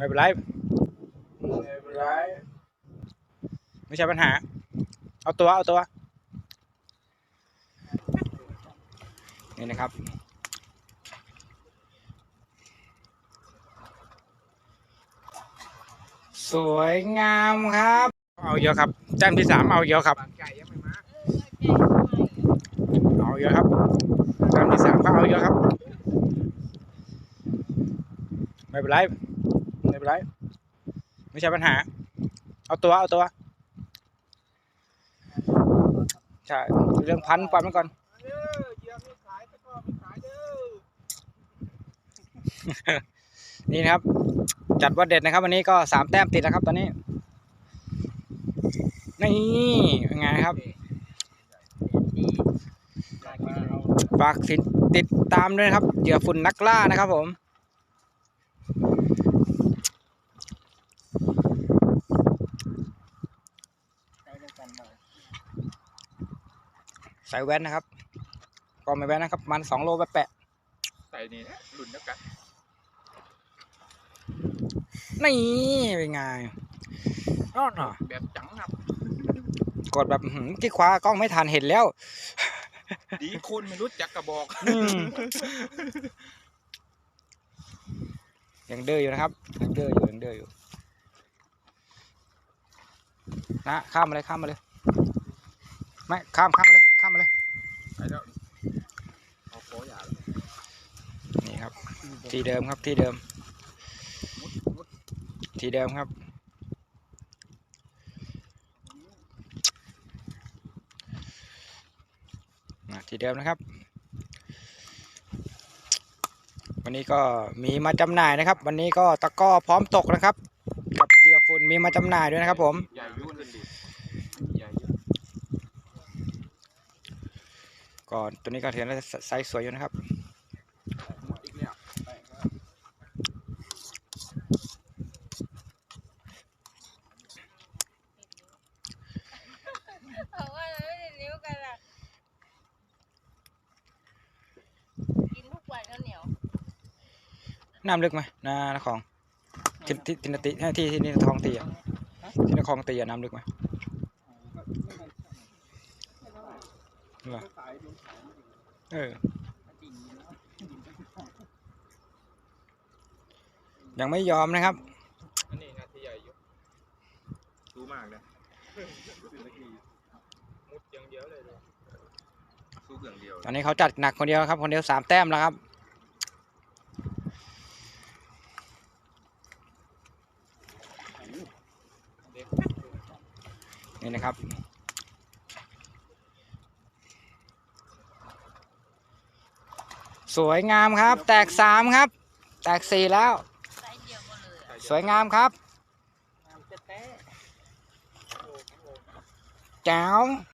ไม่เป็นไร ไม่เป็นไร ไม่ใช่ปัญหา เอาตัว เอาตัว นี่นะครับ สวยงามครับ เอาเยอะครับแต้มที่สามเอาเยอะครับ เอาเยอะครับแต้มที่สามก็เอาเยอะครับ ไม่เป็นไร เป็นไร ไม่ใช่ปัญหา เอาตัว เอาตัว ใช่ เรื่องพันปล่อยมันก่อนนี่นะครับ จัดว่าเด็ดนะครับ วันนี้ก็สามแต้มติดแล้วครับ ตอนนี้ นี่เป็นไงครับฝากสินติดตามด้วยนะครับเหยื่อฝุ่นนักล่านะครับผม ใส่แว่นนะครับ ก็ไม่แว่นนะครับมันสองโลแปะใส่นี่นะรุ่นเดียวกันๆนี่เป็นไงอ้อนอะแบบจังครับ กดแบบอื้อหือเมื่อกี้คว้ากล้องไม่ทันเห็นแล้ว ดีคนไม่รู้จักกระบอกอืม ยังเด้ออยู่นะครับยังเด้ออยู่ยังเด้ออยู่นะข้ามมาเลยข้ามมาเลย ไม่ข้ามข้ามมาเลยข้ามมาเลยไปแล้วเอาโคอย่าเลยนี่ครับ ที่เดิมครับที่เดิม ที่เดิมครับอะที่เดิมนะครับ วันนี้ก็มีมาจำหน่ายนะครับ วันนี้ก็ตะกร้อพร้อมตกนะครับ กับเหยื่อฝุ่นมีมาจำหน่ายด้วยนะครับผม ใหญ่ยุ่นดิใหญ่ยุ่น ก่อนตัวนี้ก็ถือว่าไซส์สวยอยู่นะครับหมดอีกแล้วเอาว่าเราไม่ได้นิ้วกันล่ะกินทุกวันข้าวเหนียวน้ำลึกไหมนาคลองที่ที่ที่ที่ที่ที่นี่คลองตีอะที่นครตีอะน้ำลึกไหม เหรอเออ ยังไม่ยอมนะครับ อันนี้นาทีใหญ่อยู่รู้มากเลยมุดอย่างเดียวเลยสู้อย่างเดียว ตอนนี้เขาจัดหนักคนเดียวครับ คนเดียวสามแต้มแล้วครับนี่นะครับ สวยงามครับ แตกสามครับ แตกสี่แล้ว สวยอะสวยงามครับแจ๋ว